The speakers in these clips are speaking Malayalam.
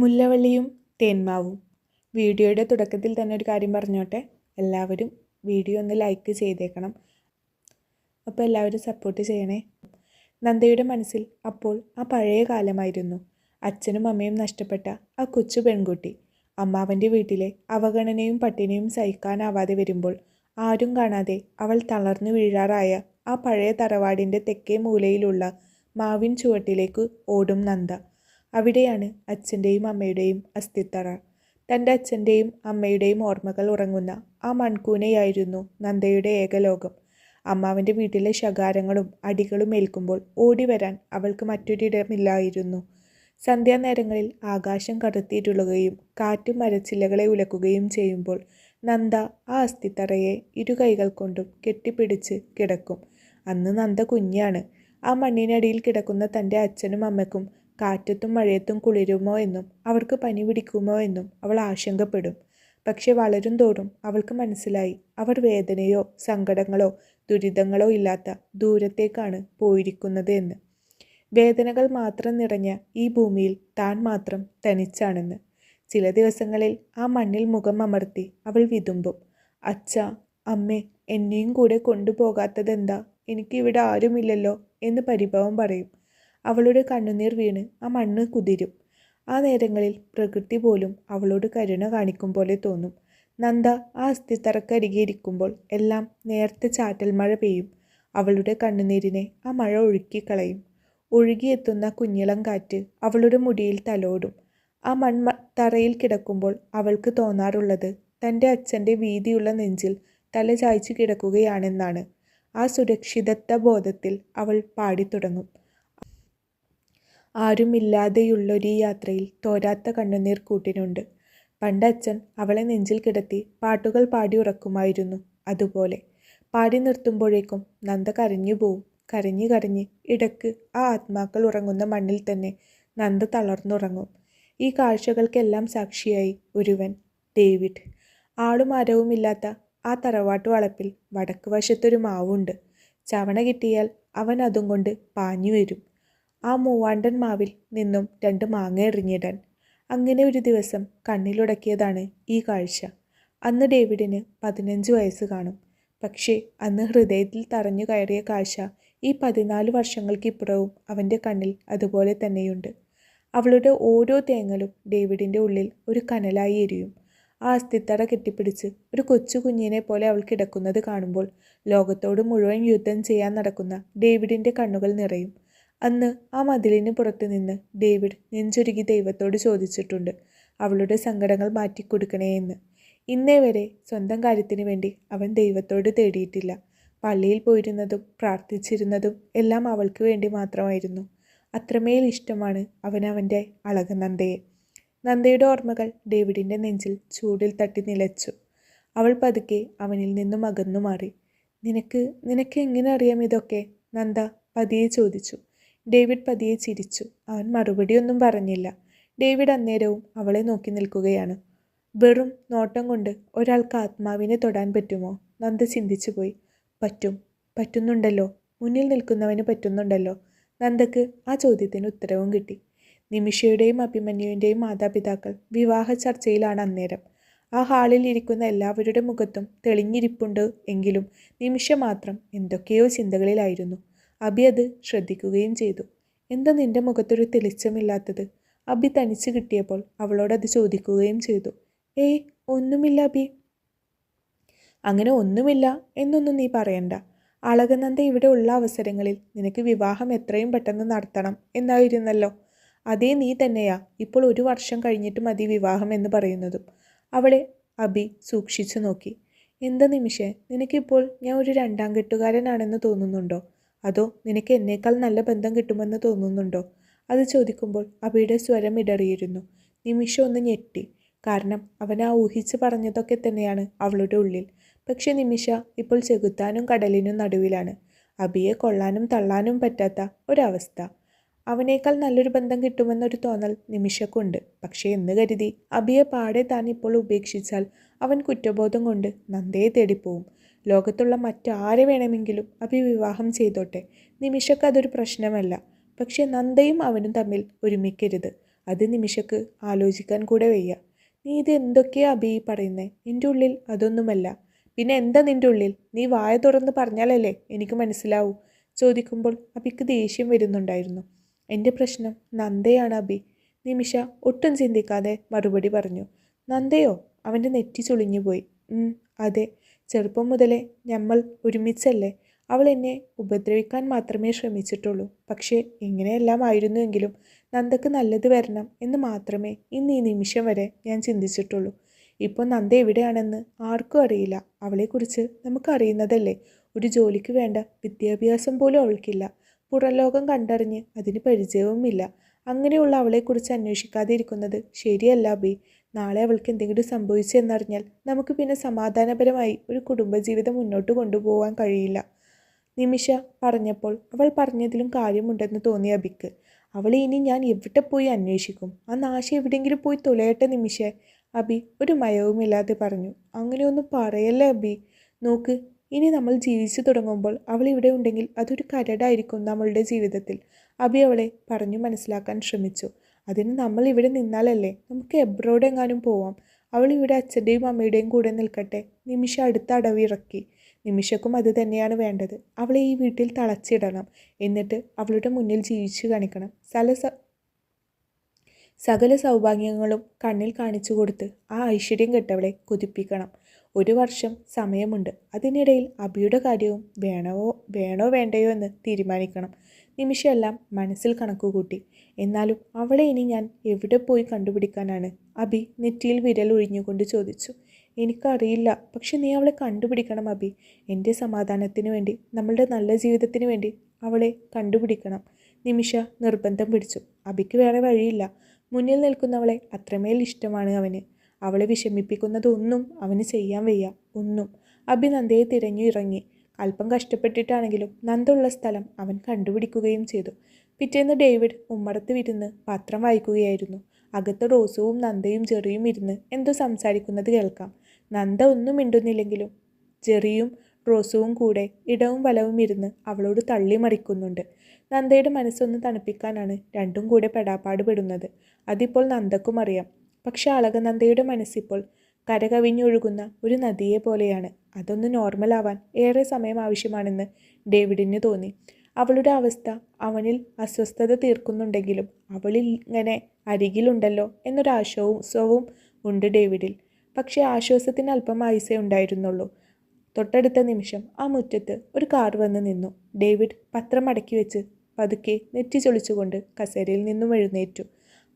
മുല്ലവള്ളിയും തേന്മാവും. വീഡിയോയുടെ തുടക്കത്തിൽ തന്നെ ഒരു കാര്യം പറഞ്ഞോട്ടെ? എല്ലാവരും വീഡിയോ ഒന്ന് ലൈക്ക് ചെയ്തേക്കണം. അപ്പോൾ എല്ലാവരും സപ്പോർട്ട് ചെയ്യണേ. നന്ദയുടെ മനസ്സിൽ അപ്പോൾ ആ പഴയ കാലമായിരുന്നു. അച്ഛനും അമ്മയും നഷ്ടപ്പെട്ട ആ കൊച്ചു പെൺകുട്ടി. അമ്മാവന്റെ വീട്ടിലെ അവഗണനയും പട്ടിണിയും സഹിക്കാനാവാതെ വരുമ്പോൾ ആരും കാണാതെ അവൾ തളർന്നു വീഴാറായ ആ പഴയ തറവാടിന്റെ തെക്കേ മൂലയിലുള്ള മാവിൻ ചുവട്ടിലേക്ക് ഓടും നന്ദ. അവിടെയാണ് അച്ഛന്റെയും അമ്മയുടെയും അസ്ഥിത്തറ തന്റെ അച്ഛന്റെയും അമ്മയുടെയും ഓർമ്മകൾ ഉറങ്ങുന്ന ആ മൺകൂനയായിരുന്നു നന്ദയുടെ ഏകലോകം. അമ്മാവന്റെ വീട്ടിലെ ശകാരങ്ങളും അടികളും ഏൽക്കുമ്പോൾ ഓടി വരാൻ അവൾക്ക് മറ്റൊരിടമില്ലായിരുന്നു. സന്ധ്യാനേരങ്ങളിൽ ആകാശം കടത്തിയിട്ടുള്ളുകയും കാറ്റും മരച്ചില്ലകളെ ഉലക്കുകയും ചെയ്യുമ്പോൾ നന്ദ ആ അസ്ഥിത്തറയെ ഇരു കൈകൾ കൊണ്ടും കെട്ടിപ്പിടിച്ച് കിടക്കും. അന്ന് നന്ദ കുഞ്ഞാണ്. ആ മണ്ണിനടിയിൽ കിടക്കുന്ന തന്റെ അച്ഛനും അമ്മയ്ക്കും കാറ്റത്തും മഴയത്തും കുളിരുമോ എന്നും അവർക്ക് പനി പിടിക്കുമോ എന്നും അവൾ ആശങ്കപ്പെടും. പക്ഷെ വളരും തോറും അവൾക്ക് മനസ്സിലായി അവർ വേദനയോ സങ്കടങ്ങളോ ദുരിതങ്ങളോ ഇല്ലാത്ത ദൂരത്തേക്കാണ് പോയിരിക്കുന്നത് എന്ന്. വേദനകൾ മാത്രം നിറഞ്ഞ ഈ ഭൂമിയിൽ താൻ മാത്രം തനിച്ചാണെന്ന്. ചില ദിവസങ്ങളിൽ ആ മണ്ണിൽ മുഖം അമർത്തി അവൾ വിതുമ്പും. അച്ഛ അമ്മേ എന്നെയും കൂടെ കൊണ്ടുപോകാത്തതെന്താ? എനിക്കിവിടെ ആരുമില്ലല്ലോ എന്ന് പരിഭവം പറയും. അവളുടെ കണ്ണുനീർ വീണ് ആ മണ്ണ് കുതിരും. ആ നേരങ്ങളിൽ പ്രകൃതി പോലും അവളോട് കരുണ കാണിക്കും പോലെ തോന്നും. നന്ദ ആ അസ്ഥിത്തറക്കരികെ ഇരിക്കുമ്പോൾ എല്ലാം നേരത്തെ ചാറ്റൽ മഴ പെയ്യും. അവളുടെ കണ്ണുനീരിനെ ആ മഴ ഒഴുക്കിക്കളയും. ഒഴുകിയെത്തുന്ന കുഞ്ഞിളം കാറ്റ് അവളുടെ മുടിയിൽ തലോടും. ആ മൺ തറയിൽ കിടക്കുമ്പോൾ അവൾക്ക് തോന്നാറുള്ളത് തന്റെ അച്ഛന്റെ വീതിയുള്ള നെഞ്ചിൽ തല ചായ്ച്ചു കിടക്കുകയാണെന്നാണ്. ആ സുരക്ഷിതത്വ ബോധത്തിൽ അവൾ പാടിത്തുടങ്ങും. ആരുമില്ലാതെയുള്ളൊരീ യാത്രയിൽ തോരാത്ത കണ്ണുനീർ കൂട്ടിനുണ്ട്. പണ്ട് അച്ഛൻ അവളെ നെഞ്ചിൽ കിടത്തി പാട്ടുകൾ പാടി ഉറക്കുമായിരുന്നു അതുപോലെ പാടി നിർത്തുമ്പോഴേക്കും നന്ദ കരഞ്ഞു പോവും. കരഞ്ഞു കരഞ്ഞ് ഇടയ്ക്ക് ആ ആത്മാക്കൾ ഉറങ്ങുന്ന മണ്ണിൽ തന്നെ നന്ദ തളർന്നുറങ്ങും. ഈ കാഴ്ചകൾക്കെല്ലാം സാക്ഷിയായി ഒരുവൻ ഡേവിഡ്. ആളും ആ തറവാട്ടു വളപ്പിൽ വടക്ക് വശത്തൊരു മാവുണ്ട്. ചവണ കിട്ടിയാൽ അവൻ അതും കൊണ്ട് പാഞ്ഞു വരും. ആ മൂവാണ്ടൻ മാവിൽ നിന്നും രണ്ട് മാങ്ങ എറിഞ്ഞിടൻ അങ്ങനെ ഒരു ദിവസം കണ്ണിലുടക്കിയതാണ് ഈ കാഴ്ച. അന്ന് ഡേവിഡിന് പതിനഞ്ച് വയസ്സ് കാണും. പക്ഷേ അന്ന് ഹൃദയത്തിൽ തറഞ്ഞു കയറിയ കാഴ്ച ഈ പതിനാല് വർഷങ്ങൾക്കിപ്പുറവും അവന്റെ കണ്ണിൽ അതുപോലെ തന്നെയുണ്ട്. അവളുടെ ഓരോ തേങ്ങലും ഡേവിഡിന്റെ ഉള്ളിൽ ഒരു കനലായി എരിയും. ആ അസ്ഥിത്തറ കെട്ടിപ്പിടിച്ച് ഒരു കൊച്ചു കുഞ്ഞിനെ പോലെ അവൾ കിടക്കുന്നത് കാണുമ്പോൾ ലോകത്തോട് മുഴുവൻ യുദ്ധം ചെയ്യാൻ നടക്കുന്ന ഡേവിഡിന്റെ കണ്ണുകൾ നിറയും. അന്ന് ആ മതിലിന് പുറത്തു നിന്ന് ഡേവിഡ് നെഞ്ചുരുകി ദൈവത്തോട് ചോദിച്ചിട്ടുണ്ട് അവളുടെ സങ്കടങ്ങൾ മാറ്റിക്കൊടുക്കണേ എന്ന്. ഇന്നേ വരെ സ്വന്തം കാര്യത്തിന് വേണ്ടി അവൻ ദൈവത്തോട് തേടിയിട്ടില്ല. പള്ളിയിൽ പോയിരുന്നതും പ്രാർത്ഥിച്ചിരുന്നതും എല്ലാം അവൾക്ക് വേണ്ടി മാത്രമായിരുന്നു. അത്രമേൽ ഇഷ്ടമാണ് അവൻ അവന്റെ അളകനന്ദയെ നന്ദയുടെ ഓർമ്മകൾ ഡേവിഡിന്റെ നെഞ്ചിൽ ചൂടിൽ തട്ടി നിലച്ചു. അവൾ പതുക്കെ അവനിൽ നിന്നും അകന്നു മാറി. നിനക്ക് നിനക്ക് എങ്ങനെ അറിയാം ഇതൊക്കെ? നന്ദ പതിയെ ചോദിച്ചു. ഡേവിഡ് പതിയെ ചിരിച്ചു. അവൻ മറുപടിയൊന്നും പറഞ്ഞില്ല. ഡേവിഡ് അന്നേരവും അവളെ നോക്കി നിൽക്കുകയാണ്. വെറും നോട്ടം കൊണ്ട് ഒരാൾക്ക് ആത്മാവിനെ തൊടാൻ പറ്റുമോ? നന്ദ ചിന്തിച്ചു പോയി. പറ്റും. പറ്റുന്നുണ്ടല്ലോ. മുന്നിൽ നിൽക്കുന്നവന് പറ്റുന്നുണ്ടല്ലോ. നന്ദക്ക് ആ ചോദ്യത്തിന് ഉത്തരവും കിട്ടി. നിമിഷയുടെയും അഭിമന്യുവിന്റെയും മാതാപിതാക്കൾ വിവാഹ ചർച്ചയിലാണ് അന്നേരം. ആ ഹാളിൽ ഇരിക്കുന്ന എല്ലാവരുടെ മുഖത്തും തെളിഞ്ഞിരിപ്പുണ്ട് എങ്കിലും നിമിഷ മാത്രം എന്തൊക്കെയോ ചിന്തകളിലായിരുന്നു. അബി അത് ശ്രദ്ധിക്കുകയും ചെയ്തു. എന്താ നിന്റെ മുഖത്തൊരു തെളിച്ചമില്ലാത്തത്? അബി തനിച്ച് കിട്ടിയപ്പോൾ അവളോട് അത് ചോദിക്കുകയും ചെയ്തു. ഏയ് ഒന്നുമില്ല അബി. അങ്ങനെ ഒന്നുമില്ല എന്നൊന്നും നീ പറയണ്ട. അളകനന്ദ ഇവിടെ ഉള്ള അവസരങ്ങളിൽ നിനക്ക് വിവാഹം എത്രയും പെട്ടെന്ന് നടത്തണം എന്നായിരുന്നല്ലോ. അതേ നീ തന്നെയാ ഇപ്പോൾ ഒരു വർഷം കഴിഞ്ഞിട്ട് മതി വിവാഹം എന്ന് പറയുന്നതും. അവളെ അബി സൂക്ഷിച്ചു നോക്കി. എന്താ നിമിഷേ നിനക്കിപ്പോൾ ഞാൻ ഒരു രണ്ടാം കെട്ടുകാരനാണെന്ന് തോന്നുന്നുണ്ടോ? അതോ നിനക്ക് എന്നേക്കാൾ നല്ല ബന്ധം കിട്ടുമെന്ന് തോന്നുന്നുണ്ടോ? അത് ചോദിക്കുമ്പോൾ അബിയുടെ സ്വരം ഇടറിയിരുന്നു. നിമിഷം ഒന്ന് ഞെട്ടി. കാരണം അവൻ ആ ഊഹിച്ച് പറഞ്ഞതൊക്കെ തന്നെയാണ് അവളുടെ ഉള്ളിൽ. പക്ഷെ നിമിഷ ഇപ്പോൾ ചെകുത്താനും കടലിനും നടുവിലാണ്. അബിയെ കൊള്ളാനും തള്ളാനും പറ്റാത്ത ഒരവസ്ഥ. അവനേക്കാൾ നല്ലൊരു ബന്ധം കിട്ടുമെന്നൊരു തോന്നൽ നിമിഷക്കുണ്ട്. പക്ഷേ എന്ന് കരുതി അബിയെ പാടെ താൻ ഇപ്പോൾ ഉപേക്ഷിച്ചാൽ അവൻ കുറ്റബോധം കൊണ്ട് നന്ദയെ തേടിപ്പോവും. ലോകത്തുള്ള മറ്റാരെ വേണമെങ്കിലും അഭി വിവാഹം ചെയ്തോട്ടെ. നിമിഷക്ക് അതൊരു പ്രശ്നമല്ല. പക്ഷേ നന്ദയും അവനും തമ്മിൽ ഒരുമിക്കരുത്. അത് നിമിഷക്ക് ആലോചിക്കാൻ കൂടെ വയ്യ. നീ ഇത് എന്തൊക്കെയാ അഭി പറയുന്നത് പറയുന്നേ? എന്റെ ഉള്ളിൽ അതൊന്നുമല്ല. പിന്നെ എന്താ നിന്റെ ഉള്ളിൽ? നീ വായ തുറന്ന് പറഞ്ഞാലല്ലേ എനിക്ക് മനസ്സിലാവൂ? ചോദിക്കുമ്പോൾ അബിക്ക് ദേഷ്യം വരുന്നുണ്ടായിരുന്നു. എന്റെ പ്രശ്നം നന്ദയാണ് അബി നിമിഷ ഒട്ടും ചിന്തിക്കാതെ മറുപടി പറഞ്ഞു. നന്ദയോ? അവന്റെ നെറ്റി ചുളിഞ്ഞുപോയി. അതെ. ചെറുപ്പം മുതലേ നമ്മൾ ഒരുമിച്ചല്ലേ? അവൾ എന്നെ ഉപദ്രവിക്കാൻ മാത്രമേ ശ്രമിച്ചിട്ടുള്ളൂ. പക്ഷേ ഇങ്ങനെയെല്ലാം ആയിരുന്നുവെങ്കിലും നന്ദക്ക് നല്ലത് വരണം എന്ന് മാത്രമേ ഇന്ന് ഈ നിമിഷം വരെ ഞാൻ ചിന്തിച്ചിട്ടുള്ളൂ. ഇപ്പോൾ നന്ദ എവിടെയാണെന്ന് ആർക്കും അറിയില്ല. അവളെക്കുറിച്ച് നമുക്കറിയുന്നതല്ലേ ഒരു ജോലിക്ക് വേണ്ട വിദ്യാഭ്യാസം പോലും അവൾക്കില്ല. പുറലോകം കണ്ടറിഞ്ഞ് അതിന് പരിചയവുമില്ല. അങ്ങനെയുള്ള അവളെക്കുറിച്ച് അന്വേഷിക്കാതെ ഇരിക്കുന്നത് ശരിയല്ല ബി. നാളെ അവൾക്ക് എന്തെങ്കിലും സംഭവിച്ചു എന്നറിഞ്ഞാൽ നമുക്ക് പിന്നെ സമാധാനപരമായി ഒരു കുടുംബജീവിതം മുന്നോട്ട് കൊണ്ടുപോകാൻ കഴിയില്ല. നിമിഷ പറഞ്ഞപ്പോൾ അവൾ പറഞ്ഞതിലും കാര്യമുണ്ടെന്ന് തോന്നി അബിക്ക്. അവളെ ഇനി ഞാൻ എവിടെ പോയി അന്വേഷിക്കും? ആ നാശ എവിടെയെങ്കിലും പോയി തുലയട്ടെ നിമിഷ. അബി ഒരു മയവുമില്ലാതെ പറഞ്ഞു. അങ്ങനെയൊന്നും പറയല്ലേ അബി? നോക്ക് ഇനി നമ്മൾ ജീവിച്ചു തുടങ്ങുമ്പോൾ അവൾ ഇവിടെ ഉണ്ടെങ്കിൽ അതൊരു കരടായിരിക്കും നമ്മളുടെ ജീവിതത്തിൽ. അബി അവളെ പറഞ്ഞു മനസ്സിലാക്കാൻ ശ്രമിച്ചു. അതിന് നമ്മൾ ഇവിടെ നിന്നാലല്ലേ നമുക്ക് എബ്രോഡ് എങ്ങാനും പോവാം. അവൾ ഇവിടെ അച്ഛന്റെയും അമ്മയുടെയും കൂടെ നിൽക്കട്ടെ. നിമിഷ അടുത്ത അടവിറക്കി നിമിഷക്കും അത് തന്നെയാണ് വേണ്ടത്. അവളെ ഈ വീട്ടിൽ തളച്ചിടണം. എന്നിട്ട് അവളുടെ മുന്നിൽ ജീവിച്ചു കാണിക്കണം. സല സകല സൗഭാഗ്യങ്ങളും കണ്ണിൽ കാണിച്ചു കൊടുത്ത് ആ ഐശ്വര്യം കെട്ടവളെ കൊതിപ്പിക്കണം. ഒരു വർഷം സമയമുണ്ട്. അതിനിടയിൽ അബിയുടെ കാര്യവും വേണോ വേണോ വേണ്ടയോ എന്ന് തീരുമാനിക്കണം. നിമിഷമെല്ലാം മനസ്സിൽ കണക്കുകൂട്ടി. എന്നാലും അവളെ ഇനി ഞാൻ എവിടെ പോയി കണ്ടുപിടിക്കാനാണ്? അബി നെറ്റിയിൽ വിരൽ ഒഴിഞ്ഞുകൊണ്ട് ചോദിച്ചു. എനിക്കറിയില്ല പക്ഷെ നീ അവളെ കണ്ടുപിടിക്കണം അബി. എന്റെ സമാധാനത്തിന് വേണ്ടി നമ്മളുടെ നല്ല ജീവിതത്തിന് വേണ്ടി അവളെ കണ്ടുപിടിക്കണം. നിമിഷ നിർബന്ധം പിടിച്ചു. അബിക്ക് വേറെ വഴിയില്ല. മുന്നിൽ നിൽക്കുന്നവളെ അത്രമേൽ ഇഷ്ടമാണ് അവന്. അവളെ വിഷമിപ്പിക്കുന്നതൊന്നും അവന് ചെയ്യാൻ വയ്യ. ഒന്നും. അബി നന്ദയെ തിരഞ്ഞു ഇറങ്ങി. അല്പം കഷ്ടപ്പെട്ടിട്ടാണെങ്കിലും നന്ദുള്ള സ്ഥലം അവൻ കണ്ടുപിടിക്കുകയും ചെയ്തു. പിറ്റേന്ന് ഡേവിഡ് ഉമ്മറത്ത് വിരുന്ന് പത്രം വായിക്കുകയായിരുന്നു. അകത്ത് റോസുവും നന്ദയും ജെറിയും ഇരുന്ന് എന്തോ സംസാരിക്കുന്നത് കേൾക്കാം. നന്ദ ഒന്നും മിണ്ടുന്നില്ലെങ്കിലും ജെറിയും റോസുവും കൂടെ ഇടവും വലവും ഇരുന്ന് അവളോട് തള്ളി മറിക്കുന്നുണ്ട്. നന്ദയുടെ മനസ്സൊന്ന് തണുപ്പിക്കാനാണ് രണ്ടും കൂടെ പെടാപ്പാട് പെടുന്നത് അതിപ്പോൾ നന്ദക്കും അറിയാം. പക്ഷെ അളകനന്ദയുടെ മനസ്സിപ്പോൾ കരകവിഞ്ഞൊഴുകുന്ന ഒരു നദിയെ പോലെയാണ്. അതൊന്ന് നോർമലാവാൻ ഏറെ സമയം ആവശ്യമാണെന്ന് ഡേവിഡിന് തോന്നി. അവളുടെ അവസ്ഥ അവനിൽ അസ്വസ്ഥത തീർക്കുന്നുണ്ടെങ്കിലും അവളിൽ ഇങ്ങനെ അരികിലുണ്ടല്ലോ എന്നൊരു ആശ്വാസവും ഉണ്ട് ഡേവിഡിൽ. പക്ഷേ ആശ്വാസത്തിന് അല്പം ആയുസേ ഉണ്ടായിരുന്നുള്ളൂ. തൊട്ടടുത്ത നിമിഷം ആ മുറ്റത്ത് ഒരു കാർ വന്ന് നിന്നു. ഡേവിഡ് പത്രം അടക്കി വെച്ച് പതുക്കെ നെറ്റി ചൊളിച്ചുകൊണ്ട് കസേരയിൽ നിന്നും എഴുന്നേറ്റു.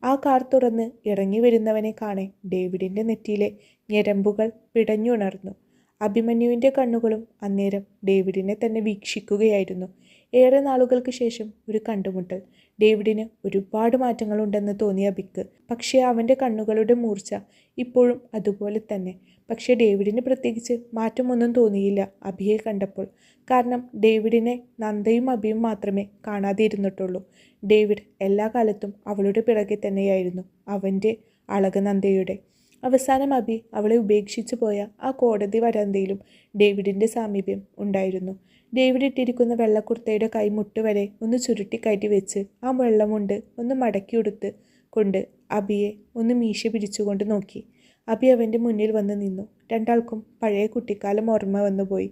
ആ കാർ തുറന്ന് ഇറങ്ങി വരുന്നവനെ കാണെ ഡേവിഡിന്റെ നെറ്റിയിലെ ഞരമ്പുകൾ പിടഞ്ഞുണർന്നു. അഭിമന്യുവിന്റെ കണ്ണുകളും അന്നേരം ഡേവിഡിനെ തന്നെ വീക്ഷിക്കുകയായിരുന്നു. ഏറെ നാളുകൾക്ക് ശേഷം ഒരു കണ്ടുമുട്ടൽ. ഡേവിഡിന് ഒരുപാട് മാറ്റങ്ങളുണ്ടെന്ന് തോന്നിയ ബിക്ക്. പക്ഷേ അവന്റെ കണ്ണുകളുടെ മൂർച്ച ഇപ്പോഴും അതുപോലെ തന്നെ. പക്ഷേ ഡേവിഡിന് പ്രത്യേകിച്ച് മാറ്റമൊന്നും തോന്നിയില്ല അബിയെ കണ്ടപ്പോൾ. കാരണം ഡേവിഡിനെ നന്ദയും അബിയും മാത്രമേ കാണാതെ ഇരുന്നിട്ടുള്ളൂ ഡേവിഡ് എല്ലാ കാലത്തും അവളുടെ പിറകെ തന്നെയായിരുന്നു അവന്റെ അളകനന്ദയുടെ അവസാനം അബി അവളെ ഉപേക്ഷിച്ചു പോയ ആ കോടതി വരാന്തയിലും ഡേവിഡിന്റെ സാമീപ്യം ഉണ്ടായിരുന്നു. ഡേവിഡ് ഇട്ടിരിക്കുന്ന വെള്ളക്കുർത്തയുടെ കൈമുട്ട് വരെ ഒന്ന് ചുരുട്ടിക്കയറ്റി വെച്ച് ആ വെള്ളമുണ്ട് ഒന്ന് മടക്കിയെടുത്ത് കൊണ്ട് അബിയെ ഒന്ന് മീശ പിരിച്ചുകൊണ്ട് നോക്കി. അബി അവന്റെ മുന്നിൽ വന്ന് നിന്നു. രണ്ടാൾക്കും പഴയ കുട്ടിക്കാലം ഓർമ്മ വന്നുപോയി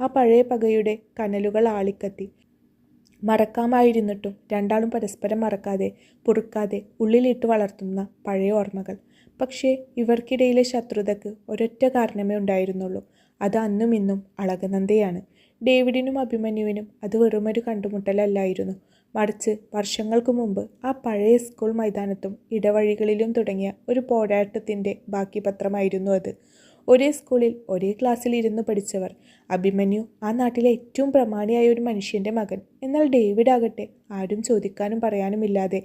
ആ പഴയ പകയുടെ കനലുകൾ ആളിക്കത്തി. മറക്കാമായിരുന്നിട്ടും രണ്ടാളും പരസ്പരം മറക്കാതെ പൊറുക്കാതെ ഉള്ളിലിട്ട് വളർത്തുന്ന പഴയ ഓർമ്മകൾ. പക്ഷേ ഇവർക്കിടയിലെ ശത്രുതയ്ക്ക് ഒരൊറ്റ കാരണമേ ഉണ്ടായിരുന്നുള്ളൂ. അത് അന്നും ഇന്നും അളകനന്ദയാണ്. ഡേവിഡിനും അഭിമന്യുവിനും അത് വെറുമൊരു കണ്ടുമുട്ടലല്ലായിരുന്നു. മറിച്ച് വർഷങ്ങൾക്ക് മുമ്പ് ആ പഴയ സ്കൂൾ മൈതാനത്തും ഇടവഴികളിലും തുടങ്ങിയ ഒരു പോരാട്ടത്തിന്റെ ബാക്കി പത്രമായിരുന്നു അത്. ഒരേ സ്കൂളിൽ ഒരേ ക്ലാസ്സിൽ ഇരുന്ന് പഠിച്ചവർ അഭിമന്യു ആ നാട്ടിലെ ഏറ്റവും പ്രമാണിയായ ഒരു മനുഷ്യന്റെ മകൻ എന്നാൽ ഡേവിഡ് ആകട്ടെ ആരും ചോദിക്കാനും പറയാനുമില്ലാതെ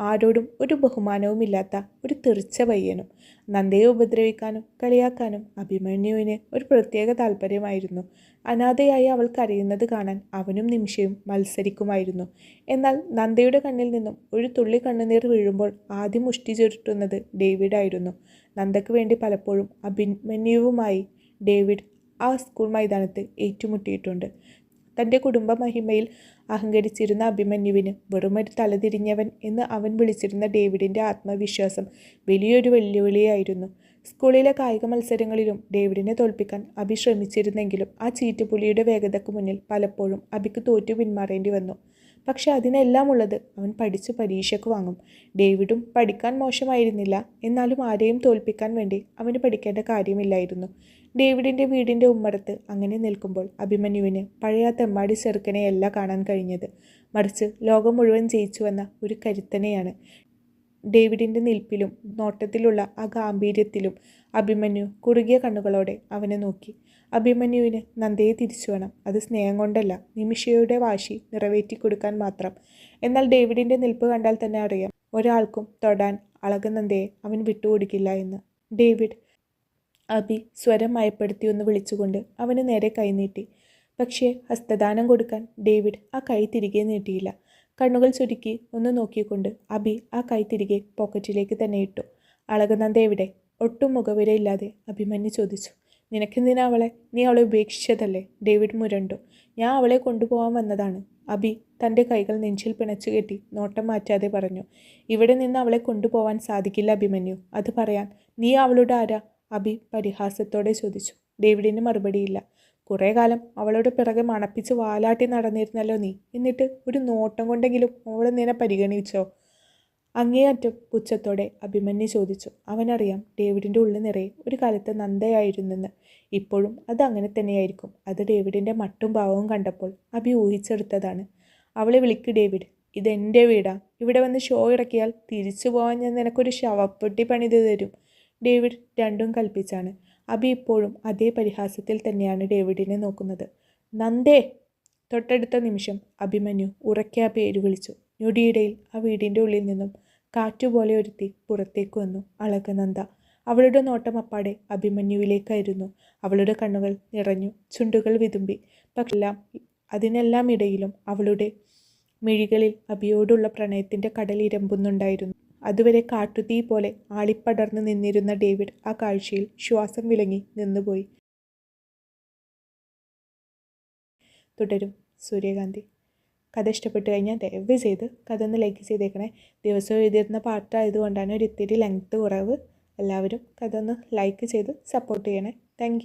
ആരോടും ഒരു ബഹുമാനവുമില്ലാത്ത ഒരു തെറിച്ച പയ്യനും നന്ദയെ ഉപദ്രവിക്കാനും കളിയാക്കാനും അഭിമന്യുവിന് ഒരു പ്രത്യേക താല്പര്യമായിരുന്നു. അനാഥയായി അവൾ കരയുന്നത് കാണാൻ അവനും നിമിഷയും മത്സരിക്കുമായിരുന്നു. എന്നാൽ നന്ദയുടെ കണ്ണിൽ നിന്നും ഒരു തുള്ളി കണ്ണുനീർ വീഴുമ്പോൾ ആദ്യം മുഷ്ടി ചുരുട്ടുന്നത് ഡേവിഡായിരുന്നു. നന്ദയ്ക്ക് വേണ്ടി പലപ്പോഴും അഭിമന്യുവുമായി ഡേവിഡ് ആ സ്കൂൾ മൈതാനത്ത് ഏറ്റുമുട്ടിയിട്ടുണ്ട്. തന്റെ കുടുംബ മഹിമയിൽ അഹങ്കരിച്ചിരുന്ന അഭിമന്യുവിന് വെറുമൊരു തലതിരിഞ്ഞവൻ എന്ന് അവൻ വിളിച്ചിരുന്ന ഡേവിഡിന്റെ ആത്മവിശ്വാസം വലിയൊരു വെല്ലുവിളിയായിരുന്നു. സ്കൂളിലെ കായിക മത്സരങ്ങളിലും ഡേവിഡിനെ തോൽപ്പിക്കാൻ അഭി ശ്രമിച്ചിരുന്നെങ്കിലും ആ ചീറ്റുപുലിയുടെ വേഗതയ്ക്ക് മുന്നിൽ പലപ്പോഴും അഭിക്ക് തോറ്റു പിന്മാറേണ്ടി വന്നു. പക്ഷെ അതിനെല്ലാം ഉള്ളത് അവൻ പഠിച്ച് പരീക്ഷയ്ക്ക് വാങ്ങും. ഡേവിഡും പഠിക്കാൻ മോശമായിരുന്നില്ല. എന്നാലും ആരെയും തോൽപ്പിക്കാൻ വേണ്ടി അവന് പഠിക്കേണ്ട കാര്യമില്ലായിരുന്നു. ഡേവിഡിന്റെ വീടിന്റെ ഉമ്മറത്ത് അങ്ങനെ നിൽക്കുമ്പോൾ അഭിമന്യുവിന് പഴയ തെമ്മാടി ചെറുക്കനെയല്ല കാണാൻ കഴിഞ്ഞത്. മറിച്ച് ലോകം മുഴുവൻ ജയിച്ചു വന്ന ഒരു കരുത്തനെയാണ്. ഡേവിഡിന്റെ നിൽപ്പിലും നോട്ടത്തിലുള്ള ആ ഗാംഭീര്യത്തിലും അഭിമന്യു കുറുകിയ കണ്ണുകളോടെ അവനെ നോക്കി. അഭിമന്യുവിന് നന്ദയെ തിരിച്ചു വേണം. അത് സ്നേഹം കൊണ്ടല്ല നിമിഷയുടെ വാശി നിറവേറ്റി കൊടുക്കാൻ മാത്രം. എന്നാൽ ഡേവിഡിന്റെ നിൽപ്പ് കണ്ടാൽ തന്നെ അറിയാം ഒരാൾക്കും തൊടാൻ അളകനന്ദയെ അവൻ വിട്ടുകൊടുക്കില്ല എന്ന്. ഡേവിഡ് അഭി സ്വരം മയപ്പെടുത്തി ഒന്ന് വിളിച്ചുകൊണ്ട് അവന് നേരെ കൈനീട്ടി പക്ഷേ ഹസ്തദാനം കൊടുക്കാൻ ഡേവിഡ് ആ കൈ തിരികെ നീട്ടിയില്ല. കണ്ണുകൾ ചുരുക്കി ഒന്ന് നോക്കിക്കൊണ്ട് അബി ആ കൈ തിരികെ പോക്കറ്റിലേക്ക് തന്നെ ഇട്ടു. അളകനന്ദ എവിടെ? ഒട്ടും മുഖവിരയില്ലാതെ അഭിമന്യു ചോദിച്ചു. നിനക്കെന്തിനാ അവളെ? നീ അവളെ ഉപേക്ഷിച്ചതല്ലേ? ഡേവിഡ് മുരണ്ടു. ഞാൻ അവളെ കൊണ്ടുപോകാൻ വന്നതാണ്. അബി തന്റെ കൈകൾ നെഞ്ചിൽ പിണച്ചു കെട്ടി നോട്ടം മാറ്റാതെ പറഞ്ഞു ഇവിടെ നിന്ന് അവളെ കൊണ്ടുപോകാൻ സാധിക്കില്ല അഭിമന്യു. അത് പറയാൻ നീ അവളുടെ ആരാ? അബി പരിഹാസത്തോടെ ചോദിച്ചു. ഡേവിഡിന് മറുപടിയില്ല. കുറേ കാലം അവളുടെ പിറകെ മണപ്പിച്ച് വാലാട്ടി നടന്നിരുന്നല്ലോ നീ. എന്നിട്ട് ഒരു നോട്ടം കൊണ്ടെങ്കിലും അവളെ നിന്നെ പരിഗണിച്ചോ? അങ്ങേയറ്റം പുച്ഛത്തോടെ അഭിമന്യു ചോദിച്ചു അവനറിയാം ഡേവിഡിന്റെ ഉള്ളിൽ നിറയെ ഒരു കാലത്ത് നന്ദയായിരുന്നെന്ന്. ഇപ്പോഴും അത് അങ്ങനെ തന്നെയായിരിക്കും. അത് ഡേവിഡിന്റെ മട്ടും ഭാവവും കണ്ടപ്പോൾ അഭി ഊഹിച്ചെടുത്തതാണ്. അവളെ വിളിക്ക് ഡേവിഡ്. ഇതെന്റെ വീടാ. ഇവിടെ വന്ന് ഷോ ഇറക്കിയാൽ തിരിച്ചു പോകാൻ ഞാൻ നിനക്കൊരു ശവപ്പെട്ടി പണിത് തരും. ഡേവിഡ് രണ്ടും കൽപ്പിച്ചാണ്. അബി ഇപ്പോഴും അതേ പരിഹാസത്തിൽ തന്നെയാണ് ഡേവിഡിനെ നോക്കുന്നത്. നന്ദേ! തൊട്ടടുത്ത നിമിഷം അഭിമന്യു ഉറക്കെ ആ പേര് വിളിച്ചു. ഞൊടിയിടയിൽ ആ വീടിന്റെ ഉള്ളിൽ നിന്നും കാറ്റുപോലെ ഒരുത്തി പുറത്തേക്ക് വന്നു. അളകനന്ദ അവളുടെ നോട്ടം അപ്പാടെ അഭിമന്യുവിലേക്കായിരുന്നു. അവളുടെ കണ്ണുകൾ നിറഞ്ഞു ചുണ്ടുകൾ വിതുമ്പി. പക്ഷെല്ലാം അതിനെല്ലാം ഇടയിലും അവളുടെ മിഴികളിൽ അഭിയോടുള്ള പ്രണയത്തിന്റെ കടൽ ഇരമ്പുന്നുണ്ടായിരുന്നു. അതുവരെ കാട്ടുതീ പോലെ ആളിപ്പടർന്നു നിന്നിരുന്ന ഡേവിഡ് ആ കാഴ്ചയിൽ ശ്വാസം വിലങ്ങി നിന്നുപോയി. തുടരും സൂര്യകാന്തി. കഥ ഇഷ്ടപ്പെട്ടു കഴിഞ്ഞാൽ ദയവ് ചെയ്ത് കഥ ഒന്ന് ലൈക്ക് ചെയ്തേക്കണേ. ദിവസവും എഴുതിയിരുന്ന പാട്ടായതുകൊണ്ടാണ് ഒരു ഇത്തിരി ലെങ്ത്ത് കുറവ്. എല്ലാവരും കഥ ഒന്ന് ലൈക്ക് ചെയ്ത് സപ്പോർട്ട് ചെയ്യണേ. താങ്ക്